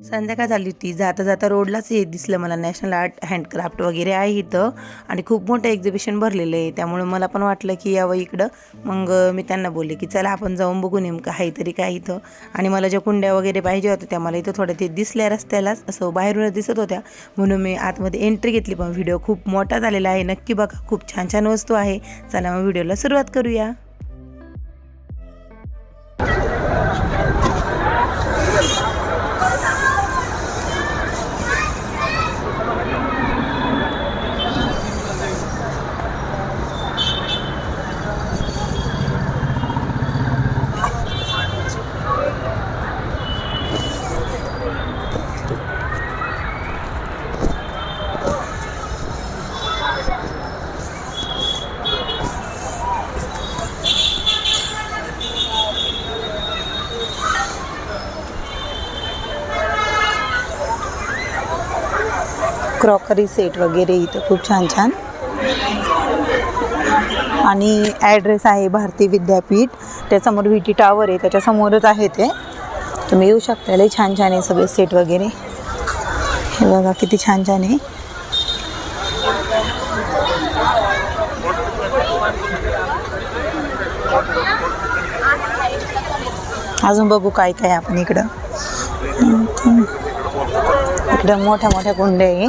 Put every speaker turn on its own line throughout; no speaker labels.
संध्याकाळ झाली होती. जाता जाता रोडलाच हे दिसलं मला. नॅशनल आर्ट हँडक्राफ्ट वगैरे आहे इथं. आणि खूप मोठं एक्झिबिशन भरलेलं आहे. त्यामुळे मला पण वाटलं की यावं इकडं. मग मी त्यांना बोलले की चला आपण जाऊन बघू नेमकं आहे तरी काय इथं. आणि मला ज्या कुंड्या वगैरे पाहिजे होत्या त्या मला इथं थोड्या ते दिसल्या रस्त्यालाच. असं बाहेरूनच दिसत होत्या. म्हणून मी आतमध्ये एंट्री घेतली. पण व्हिडिओ खूप मोठा झालेला आहे. नक्की बघा. खूप छान छान वस्तू आहे. चला मग व्हिडिओला सुरुवात करूया. क्रॉकरी सेट वगैरे इथं खूप छान छान. आणि ॲड्रेस आहे भारती विद्यापीठ. त्यासमोर व्ही टी टावर आहे त्याच्यासमोरच आहे ते. तुम्ही येऊ शकता लई छान छान आहे सगळे सेट वगैरे. हे बघा किती छान छान आहे. अजून बघू काय काय आपण इकडं. इकडं मोठ्या मोठ्या कुंड्या आहे.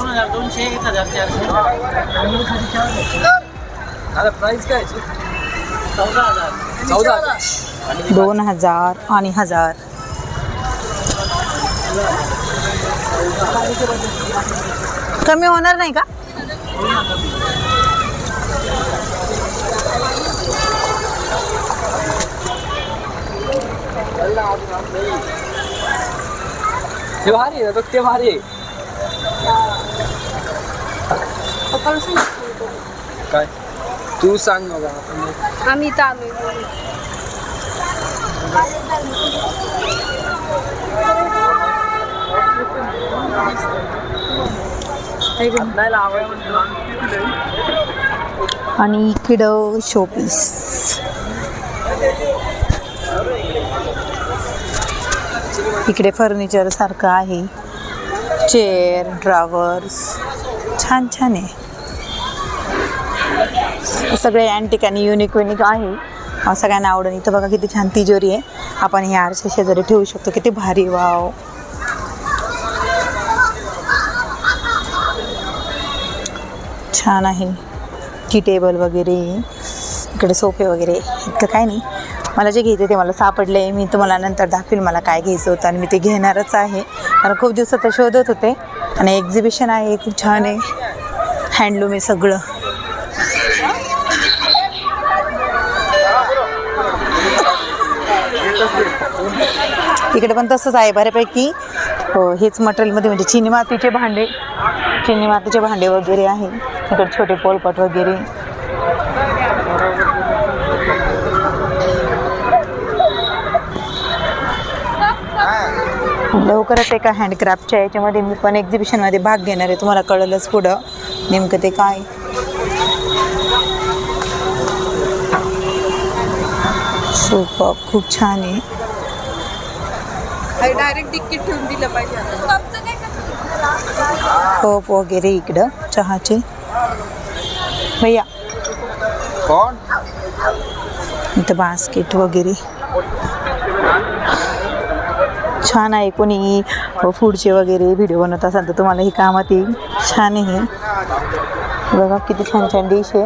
दोन हजार दोनशे एक हजार चारशे. दादा प्राइस काय? चौदा हजार. चौदा हजार. आणि
दोन हजार आणि हजार. कमी होणार नाही का?
ते भारी आहे बघ ते भारी आहे. काय? तू सांग आपण
आम्ही इथं आलोय.
नाही लावायला
आणि इकडं शोपीस इकडे फर्निचर सारखं आहे. चेअर ड्रावर्स छान छान आहे. सगळे अँटिक आणि युनिक युनिक आहे. सगळ्यांना आवडून इथं बघा किती छान तिजोरी आहे. आपण हे आरशा शेजारी ठेवू शकतो. किती भारी वाव छान आहे. टी टेबल वगैरे इकडे सोफे वगैरे इतकं काय नाही. मला जे घ्यायचं ते मला सापडले मी तुम्हाला नंतर दाखवेल मला काय घ्यायचं होतं आणि मी ते घेणारच आहे. कारण खूप दिवसात शोधत होते. आणि एक्झिबिशन आहे खूप छान आहे. हँडलूम आहे सगळं. इकडे पण तसंच आहे बऱ्यापैकी. हो हेच मटेरियलमध्ये म्हणजे चिनी मातीचे भांडे चिनी मातीचे भांडे वगैरे आहे. इकडे छोटे पोलपट वगैरे. लवकरच एका हँडक्राफ्टच्या याच्यामध्ये मी पण एक्झिबिशनमध्ये भाग घेणार आहे. तुम्हाला कळलंच पुढं. नेमकं ते काय? सुपर खूप छान आहे.
डायरेक्ट तिकीट ठेवून दिलं पाहिजे
कप वगैरे इकडं चहाचे. भैया.
कौन
इथं बास्केट वगैरे. छान आहे कोणी फूडचे वगैरे व्हिडिओ बनवत असाल तर तुम्हाला ही कामात येईल. छान आहे हे. बघा किती छान छान डिश आहे.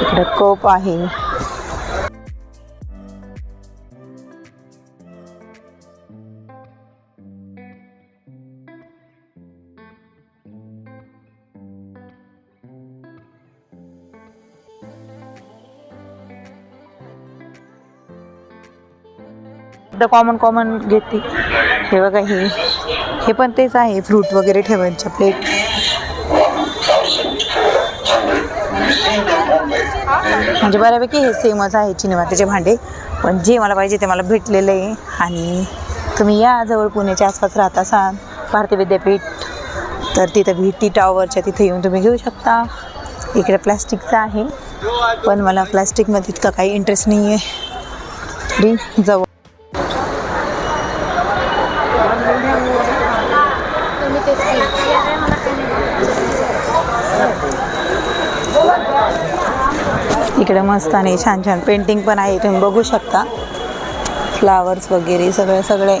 इकडं कप आहे. तर कॉमन कॉमन घेते. हे बघा हे. हे पण तेच आहे फ्रूट वगैरे ठेवायच्या प्लेट म्हणजे बऱ्यापैकी हे सेमच आहे चिनीमातीचे भांडे. पण जे मला पाहिजे ते मला भेटलेलं आहे. आणि तुम्ही या जवळ पुण्याच्या आसपास राहत असाल भारती विद्यापीठ तर तिथं व्ही टी टॉवरच्या तिथे येऊन तुम्ही घेऊ शकता. इकडे प्लॅस्टिकचं आहे. पण मला प्लॅस्टिकमध्ये इतका काही इंटरेस्ट नाही आहे तरी जवळ इकडे मस्त आणि छान छान पेंटिंग पण आहे तुम्ही बघू शकता. फ्लावर्स वगैरे सगळे सगळे.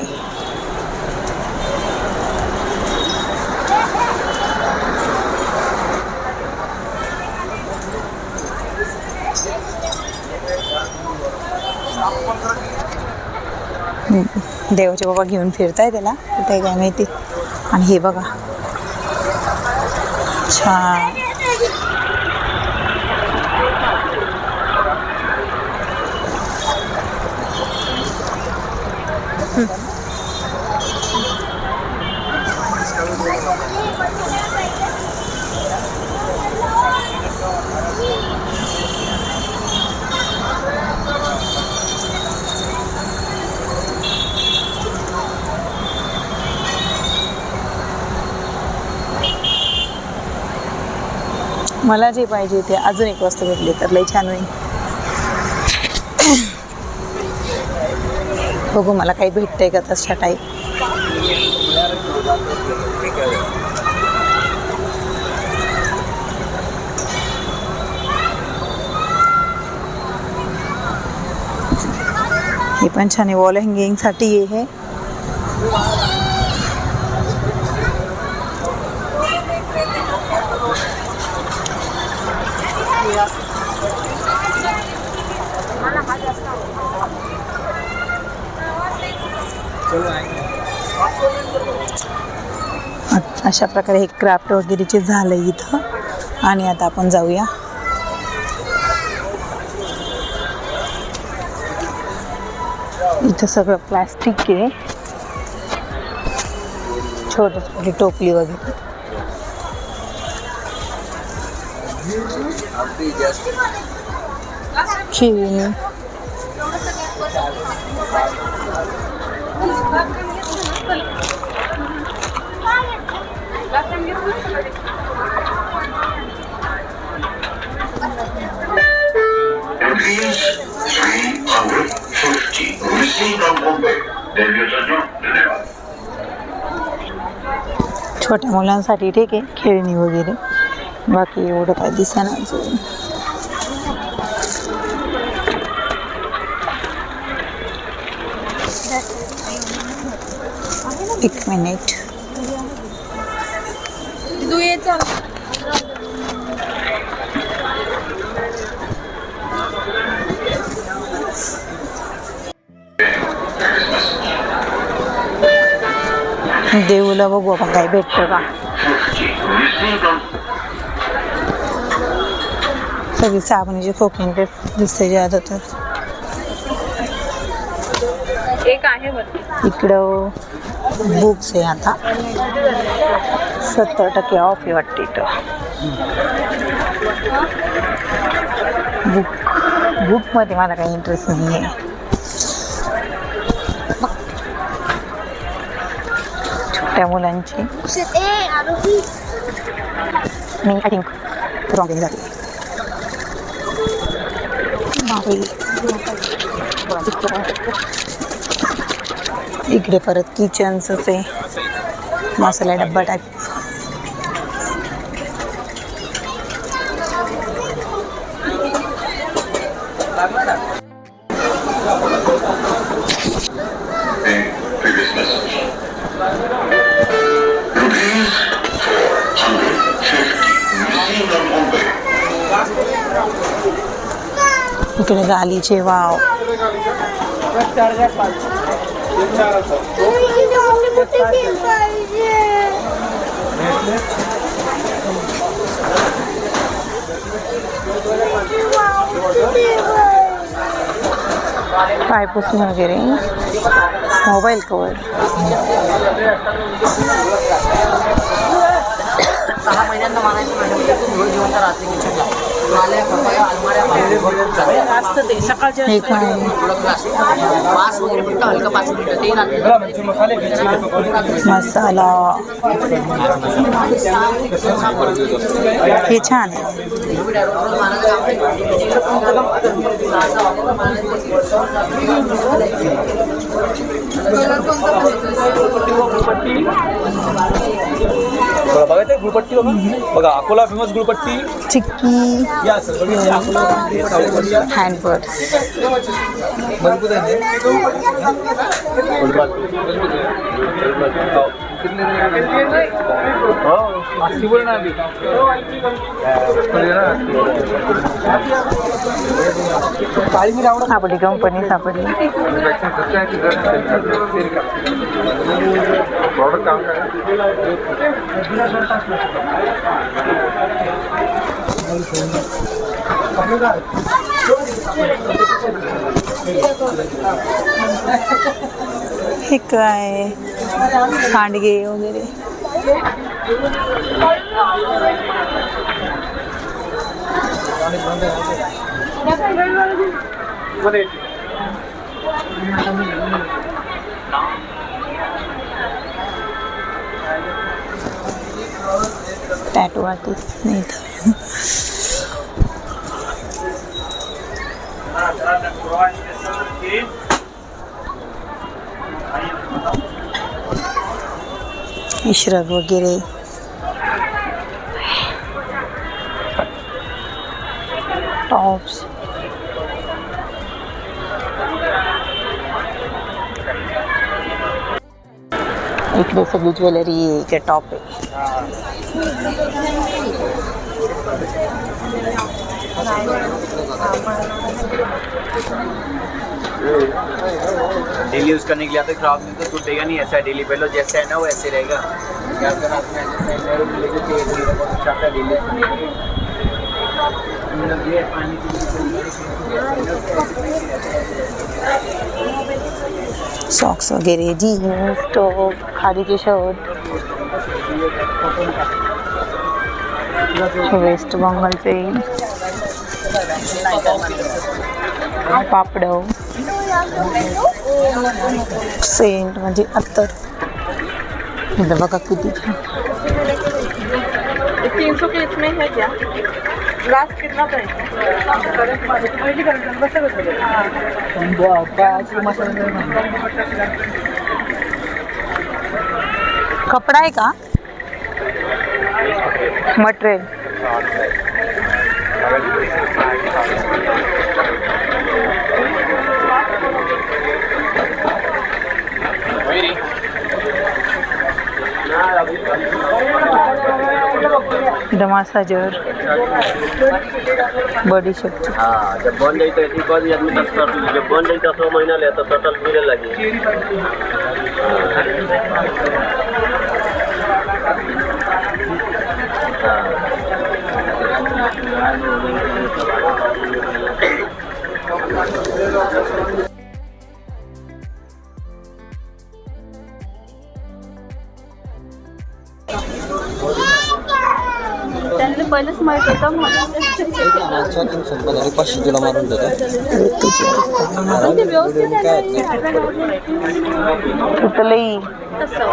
देवाचे बाबा घेऊन फिरताय त्याला कुठे काय माहिती? आणि हे बघा. छान. मला जे पाहिजे ते अजून एक वस्तू भेटली तर लई छान होईल. बघू मला काही भेटतंय का तशा टाईप हे पण छान आहे. वॉल हँगिंगसाठी आहे हे. अशा प्रकारे हे क्राफ्ट वगैरेचे झालं इथं. आणि आता आपण जाऊया. इथं सगळं प्लास्टिक आहे. छोटी छोटी टोपली वगैरे. खेळणी. छोट्या मुलांसाठी ठीक आहे खेळणी वगैरे. बाकी एवढं काय दिसेना एक मिनिट. देऊला बघू आपण काय भेटतं का. सगळी साबणाची खोकली ते दिसते जात तर
एक आहे
इकडं बुक्स आहे आता. सत्तर टक्के ऑफ आहे वाटते इथं. बुक बुकमध्ये मला काही इंटरेस्ट नाही आहे छोट्या मुलांची. मी आय थिंक रॉंग झाली. इकडे परत किचनचंच आहे. मसाला डब्बा टाईप इकडे गालीचे वाव पाय पुसणे वगैरे. Mobile cover.
सहा महिन्यांना मानायचं मॅडम. ते सकाळच्या
हे काय
पाच वगैरे मिळतं हलकं पाच मिनिटं ते रात्री
मसाला. हे छान आहे.
बघा ते गुळपट्टी बघा बघा अकोला फेमस गुळपट्टी
चिक्की
या सर बघितली अकोला.
हँडपर्स
मजबूत आहे ना? हो. अस्सी बोल ना अभी.
सापडली कंपनी सापडली हे काय सांडगे वगैरे टॅटू आर्टिस्ट नाही तर इशरक वगैरे टॉप्स इकडे सगळी ज्वेलरी आहे इकडे टॉप आहे
डेली यूज करने के लिए आते खराब नहीं तो टूटेगा नहीं ऐसा डेली पहले जैसे है ना वो ऐसे रहेगा। या अगर हाथ में ऐसे साइड में रख लेके चाहिए तो ये बहुत अच्छा आता है डेली मतलब ये पानी की
सॉक्स वगैरे जीन्स टॉप खादीचे शर्ट वेस्ट बंगालचे पापड। सेंट म्हणजे अत्तर. बघा किती.
तीन सौ के इसमें है क्या लास्ट कितना
कपडा आहे का? मटेरियल. मसाजर बॉडी शेपची
हाँ जब बन जाए तो ऐसी कोई आदमी दस कर जब बन जाए तो सौ महीना ले तो टोटल मिले लगे
त्यांनी पहिलेच माहीत होतं म्हणून
पाचशे तुला मारून देतो
व्यवस्थित तसं.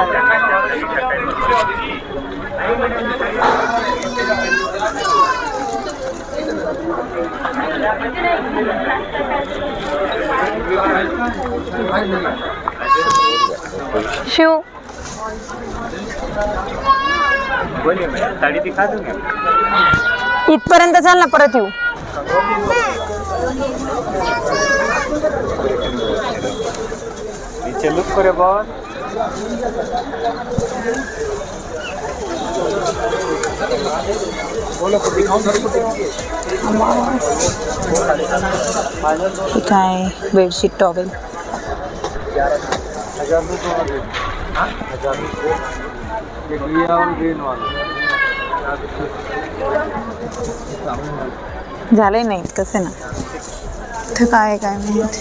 शिव इथपर्यंत चाल ना परत येऊ
नीचे लुक करे बॉस
Thank
you. काय बेडशीट टॉवेल. झालंय नाही कसं ना. इथं काय काय माहीत.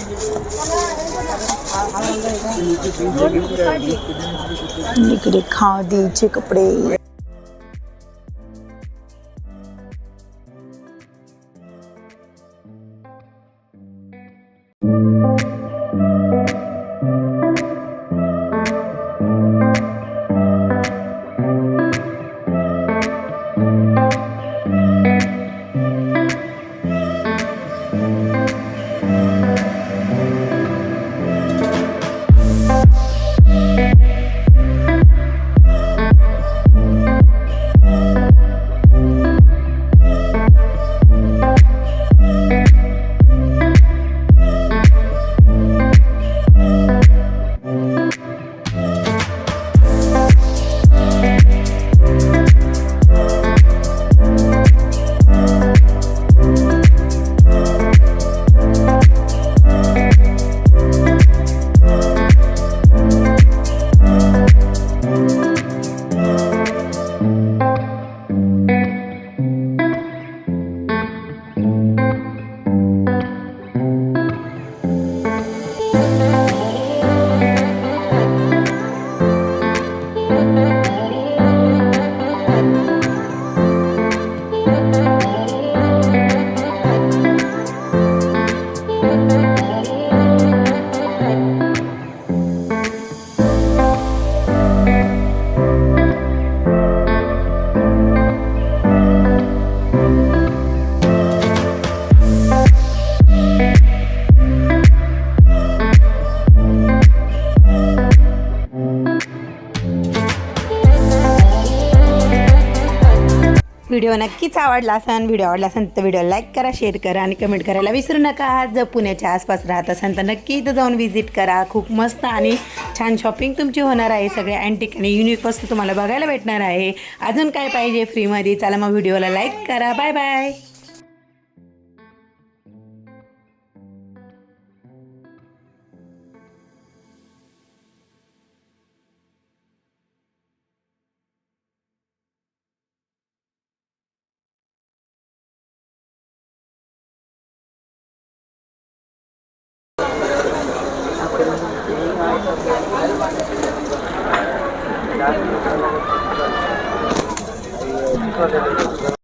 इकडे खादीचे कपडे. व्हिडिओ नक्कीच आवडला असेल व्हिडिओ आवडला असेल तर व्हिडिओ लाईक करा शेअर करा आणि कमेंट करायला विसरू नका. जर पुण्याच्या आसपास राहत असाल तर नक्की इथं जाऊन व्हिजिट करा. खूप मस्त आणि छान शॉपिंग तुमची होणार आहे. सगळ्या अँटिक आणि युनिक वस्तू तुम्हाला बघायला भेटणार आहे. अजून काय पाहिजे फ्रीमध्ये चला मग व्हिडिओला लाईक करा. Bye bye